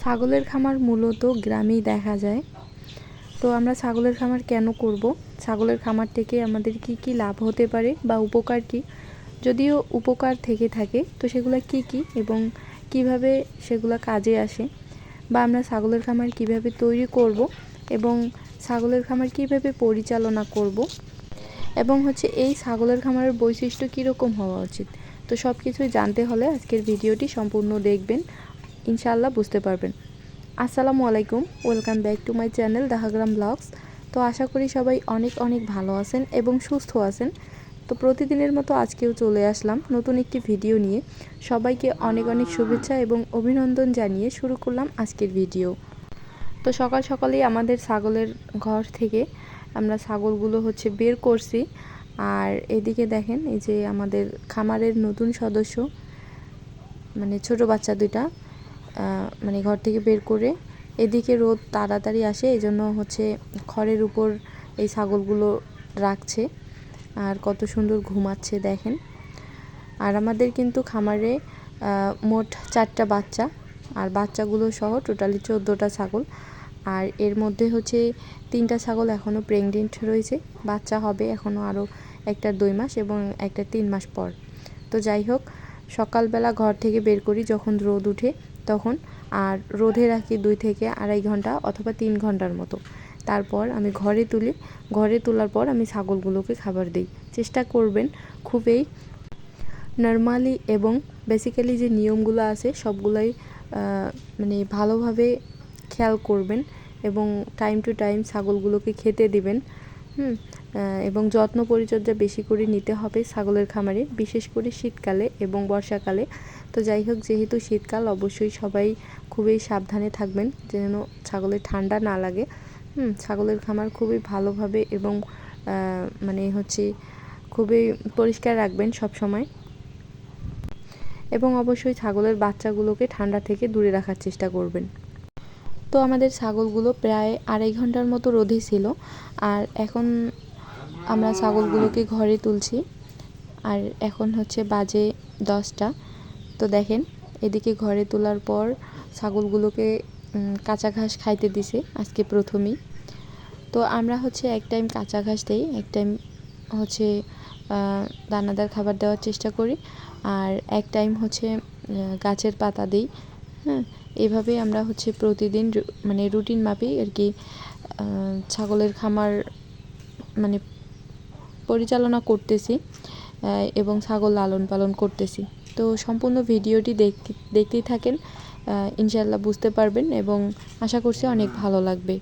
ছাগলের খামার মূলত গ্রামেই দেখা যায়। তো আমরা ছাগলের খামার কেন করব? ছাগলের খামার থেকে আমাদের কি কি লাভ হতে পারে বা উপকার কি? যদিও উপকার থেকে থাকে, তো সেগুলো কি কি এবং কীভাবে সেগুলো কাজে আসে বা আমরা ছাগলের খামার কীভাবে তৈরি করব এবং ছাগলের খামার কীভাবে পরিচালনা করব এবং হচ্ছে এই ছাগলের খামারের বৈশিষ্ট্য কীরকম হওয়া উচিত? তো সব কিছুই জানতে হলে আজকের ভিডিওটি সম্পূর্ণ দেখবেন। ইনশাআল্লাহ বুঝতে পারবেন। আসসালামু আলাইকুম, welcome back to my channel Dahagram blogs. তো আশা করি সবাই অনেক অনেক ভালো আছেন এবং সুস্থ আছেন। তো প্রতিদিনের মতো আজকেও চলে আসলাম নতুন একটি ভিডিও নিয়ে। সবাইকে অনেক অনেক শুভেচ্ছা এবং অভিনন্দন জানিয়ে শুরু করলাম আজকের ভিডিও। তো সকাল সকালেই আমাদের ছাগলের ঘর থেকে আমরা ছাগলগুলো হচ্ছে বের করছি। আর এদিকে দেখেন এই যে আমাদের খামারের নতুন সদস্য মানে ছোট বাচ্চা দুইটা। মানে ঘর থেকে বের করে এদিকে রোদ তাড়াতাড়ি আসে এই জন্য হচ্ছে খড়ের উপর এই ছাগলগুলো রাখছে আর কত সুন্দর ঘুমাচ্ছে দেখেন। আর আমাদের কিন্তু খামারে মোট চারটা বাচ্চা, আর বাচ্চাগুলো সহ টোটালি চোদ্দোটা ছাগল। আর এর মধ্যে হচ্ছে তিনটা ছাগল এখনও প্রেগনেন্ট রয়েছে, বাচ্চা হবে এখনও আরও একটা দুই মাস এবং একটা তিন মাস পর। তো যাই হোক, সকালবেলা ঘর থেকে বের করি যখন রোদ উঠে তখন আর রোদে রাখি দুই থেকে আড়াই ঘণ্টা অথবা তিন ঘণ্টার মতো। তারপর আমি ঘরে তুলি। ঘরে তোলার পর আমি ছাগলগুলোকে খাবার দিই। চেষ্টা করবেন খুবই নর্মালি এবং বেসিক্যালি যে নিয়মগুলো আছে সবগুলাই মানে ভালোভাবে খেয়াল করবেন এবং টাইম টু টাইম ছাগলগুলোকে খেতে দিবেন। হুম এবং যত্ন পরিচর্যা বেশি করে নিতে হবে ছাগলের খামারে, বিশেষ করে শীতকালে এবং বর্ষাকালে। তো যাই হোক, যেহেতু শীতকাল, অবশ্যই সবাই খুবই সাবধানে থাকবেন যেন ছাগলের ঠান্ডা না লাগে। হুম, ছাগলের খামার খুবই ভালোভাবে এবং মানে হচ্ছে খুবই পরিষ্কার রাখবেন সব সময় এবং অবশ্যই ছাগলের বাচ্চাগুলোকে ঠান্ডা থেকে দূরে রাখার চেষ্টা করবেন। তো আমাদের ছাগলগুলো প্রায় আড়াই ঘণ্টার মতো রোদে ছিল। আর এখন আমরা ছাগলগুলোকে ঘরে তুলছি। আর এখন হচ্ছে বাজে দশটা। তো দেখেন, এদিকে ঘরে তোলার পর ছাগলগুলোকে কাঁচা ঘাস খাইতে দিছে আজকে প্রথমেই। তো আমরা হচ্ছে এক টাইম কাঁচা ঘাস দিই, এক টাইম হচ্ছে দানাদার খাবার দেওয়ার চেষ্টা করি আর এক টাইম হচ্ছে গাছের পাতা দিই হ্যাঁ? এভাবেই আমরা হচ্ছে প্রতিদিন মানে রুটিন মাপি আর কি ছাগলের খামার মানে পরিচালনা করতেছি। এবং ছাগল লালন পালন করতেছি। তো সম্পূর্ণ ভিডিওটি দেখতে দেখতেই থাকেন ইনশাল্লাহ বুঝতে পারবেন এবং আশা করছি অনেক ভালো লাগবে।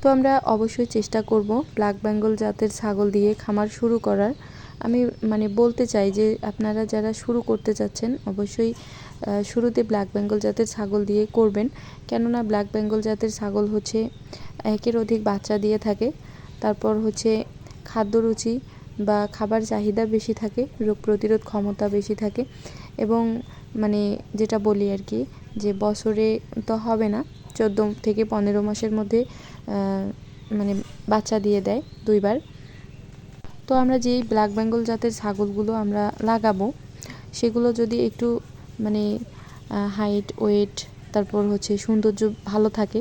তো আমরা অবশ্যই চেষ্টা করব ব্ল্যাক বেঙ্গল জাতের ছাগল দিয়ে খামার শুরু করার। আমি মানে বলতে চাই যে আপনারা যারা শুরু করতে চাচ্ছেন, অবশ্যই শুরুতে ব্ল্যাক বেঙ্গল জাতের ছাগল দিয়ে করবেন। কেননা ব্ল্যাক বেঙ্গল জাতের ছাগল হচ্ছে একের অধিক বাচ্চা দিয়ে থাকে। তারপর হচ্ছে খাদ্য রুচি বা খাবার চাহিদা বেশি থাকে, রোগ প্রতিরোধ ক্ষমতা বেশি থাকে এবং মানে যেটা বলি আর কি যে বছরে তো হবে না, চোদ্দ থেকে পনেরো মাসের মধ্যে মানে বাচ্চা দিয়ে দেয় দুইবার। তো আমরা যেই ব্ল্যাক বেঙ্গল জাতের ছাগলগুলো আমরা লাগাবো, সেগুলো যদি একটু মানে হাইট ওয়েট তারপর হচ্ছে সৌন্দর্য ভালো থাকে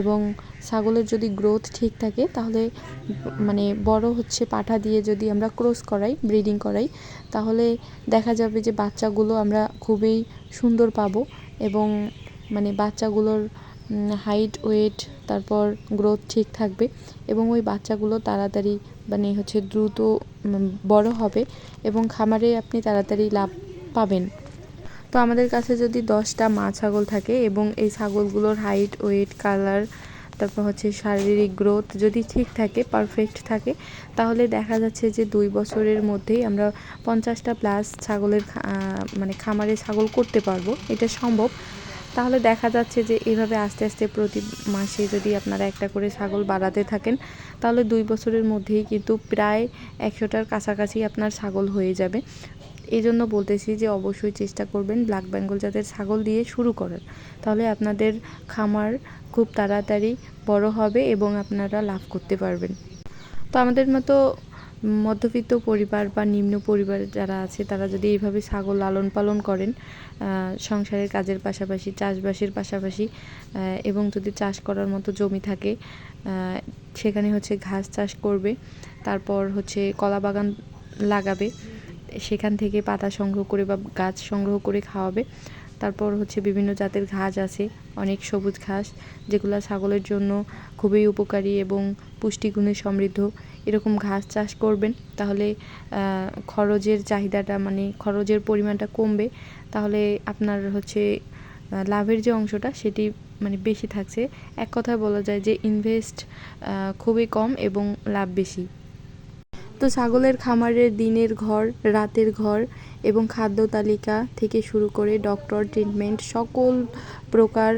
এবং ছাগলের যদি গ্রোথ ঠিক থাকে, তাহলে মানে বড় হচ্ছে পাঠা দিয়ে যদি আমরা ক্রস করাই ব্রিডিং করাই, তাহলে দেখা যাবে যে বাচ্চাগুলো আমরা খুবই সুন্দর পাবো এবং মানে বাচ্চাগুলোর হাইট ওয়েট তারপর গ্রোথ ঠিক থাকবে এবং ওই বাচ্চাগুলো তাড়াতাড়ি মানে হচ্ছে দ্রুত বড় হবে এবং খামারে আপনি তাড়াতাড়ি লাভ পাবেন। তো আমাদের কাছে যদি দশটা মা ছাগল থাকে এবং এই ছাগলগুলোর হাইট ওয়েট কালার তারপর হচ্ছে শারীরিক গ্রোথ যদি ঠিক থাকে পারফেক্ট থাকে, তাহলে দেখা যাচ্ছে যে দুই বছরের মধ্যেই আমরা পঞ্চাশটা প্লাস ছাগলের মানে খামারে ছাগল করতে পারব। এটা সম্ভব। তাহলে দেখা যাচ্ছে যে এভাবে আস্তে আস্তে প্রতি মাসে যদি আপনারা একটা করে ছাগল বাড়াতে থাকেন, তাহলে দুই বছরের মধ্যেই কিন্তু প্রায় একশোটার কাছাকাছি আপনার ছাগল হয়ে যাবে। এই জন্য বলতেছি যে অবশ্যই চেষ্টা করবেন ব্ল্যাক বেঙ্গল জাতের ছাগল দিয়ে শুরু করার। তাহলে আপনাদের খামার খুব তাড়াতাড়ি বড় হবে এবং আপনারা লাভ করতে পারবেন। তো আমাদের মতো মধ্যবিত্ত পরিবার বা নিম্ন পরিবার যারা আছে, তারা যদি এইভাবে ছাগল লালন পালন করেন সংসারের কাজের পাশাপাশি, চাষবাসের পাশাপাশি এবং যদি চাষ করার মতো জমি থাকে সেখানে হচ্ছে ঘাস চাষ করবে, তারপর হচ্ছে কলা বাগান লাগাবে সেখান থেকে পাতা সংগ্রহ করে বা গাছ সংগ্রহ করে খাওয়াবে। তারপর হচ্ছে বিভিন্ন জাতের ঘাস আছে, অনেক সবুজ ঘাস, যেগুলো ছাগলের জন্য খুবই উপকারী এবং পুষ্টিগুণে সমৃদ্ধ। এরকম ঘাস চাষ করবেন, তাহলে খরচের চাহিদাটা মানে খরচের পরিমাণটা কমবে। তাহলে আপনার হচ্ছে লাভের যে অংশটা সেটি মানে বেশি থাকছে। এক কথায় বলা যায় যে ইনভেস্ট খুবই কম এবং লাভ বেশি। তো ছাগলের খামারের দিনের ঘর রাতের ঘর এবং খাদ্য তালিকা থেকে শুরু করে ডক্টর ট্রিটমেন্ট সকল প্রকার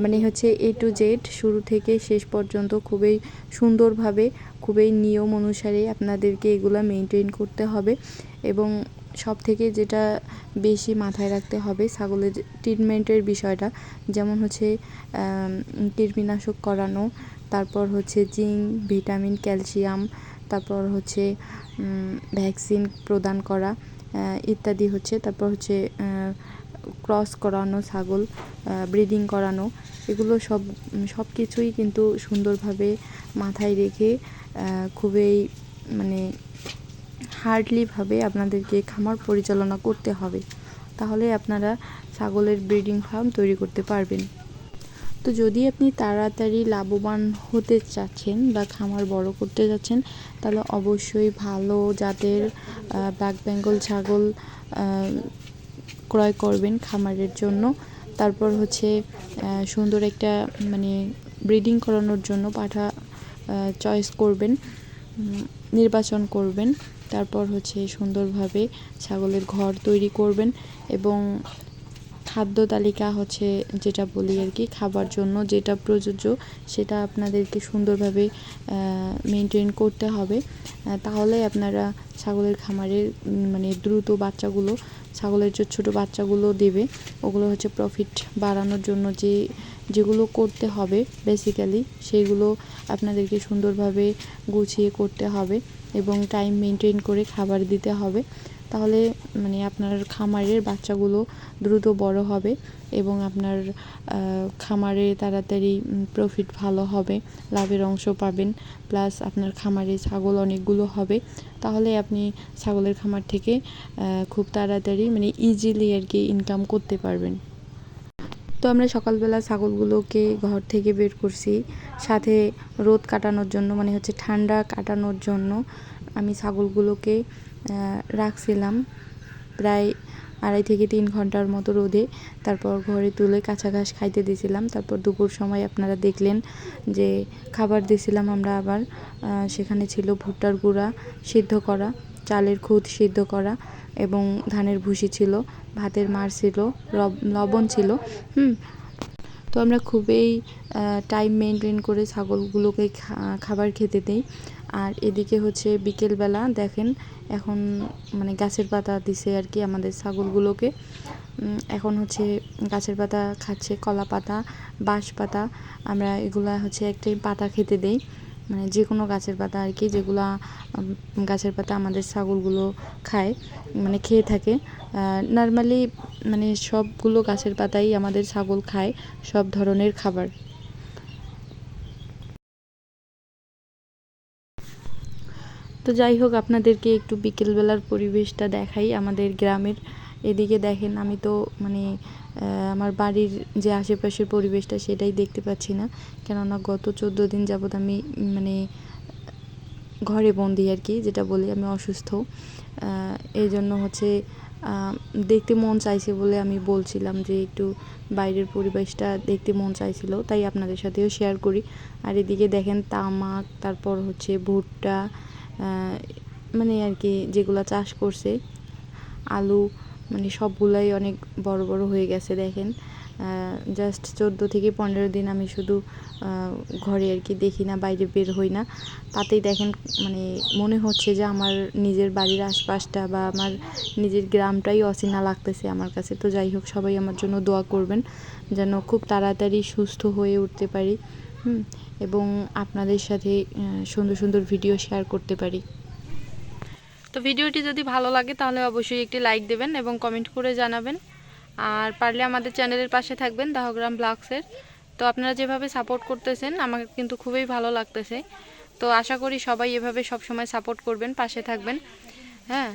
মানে হচ্ছে এ টু জেড শুরু থেকে শেষ পর্যন্ত খুবই সুন্দরভাবে খুবই নিয়ম অনুসারে আপনাদেরকে এগুলো মেনটেন করতে হবে এবং সব থেকে যেটা বেশি মাথায় রাখতে হবে ছাগলের ট্রিটমেন্টের বিষয়টা যেমন হচ্ছে আম, কীটনাশক করানো তারপর হচ্ছে জিঙ্ক ভিটামিন ক্যালসিয়াম তারপর হচ্ছে ভ্যাকসিন প্রদান করা ইত্যাদি হচ্ছে, তারপর হচ্ছে ক্রস করানো ছাগল ব্রিডিং করানো, এগুলো সব সব কিছুই কিন্তু সুন্দরভাবে মাথায় রেখে খুবই মানে হার্ডলিভাবে আপনাদেরকে খামার পরিচালনা করতে হবে। তাহলে আপনারা ছাগলের ব্রিডিং ফার্ম তৈরি করতে পারবেন। তো যদি আপনি তাড়াতাড়ি লাভবান হতে চাচ্ছেন বা খামার বড় করতে যাচ্ছেন, তাহলে অবশ্যই ভালো জাতের ব্ল্যাক বেঙ্গল ছাগল ক্রয় করবেন খামারের জন্য। তারপর হচ্ছে সুন্দর একটা মানে ব্রিডিং করানোর জন্য পাঠা চয়েস করবেন নির্বাচন করবেন। তারপর হচ্ছে সুন্দরভাবে ছাগলের ঘর তৈরি করবেন এবং খাদ্য তালিকা হচ্ছে যেটা বলি আর কি, খাবার জন্য যেটা প্রযোজ্য সেটা আপনাদেরকে সুন্দরভাবে মেনটেন করতে হবে। তাহলে আপনারা ছাগলের খামারের মানে দ্রুত বাচ্চাগুলো, ছাগলের যে ছোটো বাচ্চাগুলো দেবে, ওগুলো হচ্ছে প্রফিট বাড়ানোর জন্য যে, যেগুলো করতে হবে বেসিক্যালি সেইগুলো আপনাদেরকে সুন্দরভাবে গুছিয়ে করতে হবে এবং টাইম মেনটেন করে খাবার দিতে হবে। তাহলে মানে আপনার খামারের বাচ্চাগুলো দ্রুত বড় হবে এবং আপনার খামারে তাড়াতাড়ি প্রফিট ভালো হবে, লাভের অংশ পাবেন প্লাস আপনার খামারে ছাগল অনেকগুলো হবে। তাহলে আপনি ছাগলের খামার থেকে খুব তাড়াতাড়ি মানে ইজিলি আর কি ইনকাম করতে পারবেন। তো আমরা সকালবেলা ছাগলগুলোকে ঘর থেকে বের করছি। সাথে রোদ কাটানোর জন্য মানে হচ্ছে ঠান্ডা কাটানোর জন্য আমি ছাগলগুলোকে রাখছিলাম প্রায় আড়াই থেকে তিন ঘণ্টার মতো রোদে। তারপর ঘরে তুলে কাঁচা ঘাস খাইতে দিয়েছিলাম। তারপর দুপুর সময় আপনারা দেখলেন যে খাবার দিয়েছিলাম আমরা আবার সেখানে ছিল ভুট্টার গুঁড়া সিদ্ধ করা, চালের খুদ সিদ্ধ করা এবং ধানের ভুসি ছিল, ভাতের মার ছিল লবণ ছিল। হুম তো আমরা খুবই টাইম মেনটেন করে ছাগলগুলোকে খাবার খেতে দেই। আর এদিকে হচ্ছে বিকেলবেলা দেখেন এখন মানে গাছের পাতা দিছে আর কি আমাদের ছাগলগুলোকে। এখন হচ্ছে গাছের পাতা খাচ্ছে, কলা পাতা, বাঁশ পাতা, আমরা এগুলা হচ্ছে একটাই পাতা খেতে দেই। মানে যে কোনো গাছের পাতা আর কি, যেগুলা গাছের পাতা আমাদের ছাগলগুলো খায় মানে খেয়ে থাকে। নর্মালি মানে সবগুলো গাছের পাতাই আমাদের ছাগল খায়, সব ধরনের খাবার। তো যাই হোক, আপনাদেরকে একটু বিকেলবেলার পরিবেশটা দেখাই আমাদের গ্রামের এদিকে দেখেন, আমি তো মানে আমার বাড়ির যে আশেপাশের পরিবেশটা সেটাই দেখতে পাচ্ছি না। কেননা গত চোদ্দ দিন যাবৎ আমি মানে ঘরে বন্দি আর কি, যেটা বলি আমি অসুস্থ। এই জন্য হচ্ছে দেখতে মন চাইছে বলে আমি বলছিলাম যে একটু বাইরের পরিবেশটা দেখতে মন চাইছিল, তাই আপনাদের সাথেও শেয়ার করি। আর এদিকে দেখেন, তামাক, তারপর হচ্ছে ভুট্টা মানে আর কি, যেগুলো চাষ করছে, আলু মানে সবগুলাই অনেক বড় বড় হয়ে গেছে, দেখেন। জাস্ট চোদ্দ থেকে পনেরো দিন আমি শুধু ঘরে আর কি দেখি না, বাইরে বের হই না। তাতেই দেখেন মানে মনে হচ্ছে যে আমার নিজের বাড়ির আশপাশটা বা আমার নিজের গ্রামটাই অচেনা লাগতেছে আমার কাছে। তো যাই হোক, সবাই আমার জন্য দোয়া করবেন, যেন খুব তাড়াতাড়ি সুস্থ হয়ে উঠতে পারি এবং আপনাদের সাথে সুন্দর সুন্দর ভিডিও শেয়ার করতে পারি। তো ভিডিওটি যদি ভালো লাগে তাহলে অবশ্যই একটি লাইক দেবেন এবং কমেন্ট করে জানাবেন। আর পারলে আমাদের চ্যানেলের পাশে থাকবেন দাহগ্রাম ব্লগসের। তো আপনারা যেভাবে সাপোর্ট করতেছেন, আমাকে কিন্তু খুবই ভালো লাগতেছে। তো আশা করি সবাই এভাবে সব সময় সাপোর্ট করবেন, পাশে থাকবেন। হ্যাঁ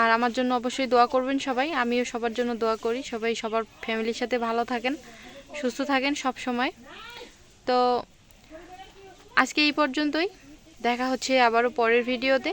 আর আমার জন্য অবশ্যই দোয়া করবেন সবাই। আমিও সবার জন্য দোয়া করি। সবাই সবার ফ্যামিলির সাথে ভালো থাকেন, সুস্থ থাকেন সব সময় তো আজকে এই পর্যন্তই। দেখা হচ্ছে আবারও পরের ভিডিওতে।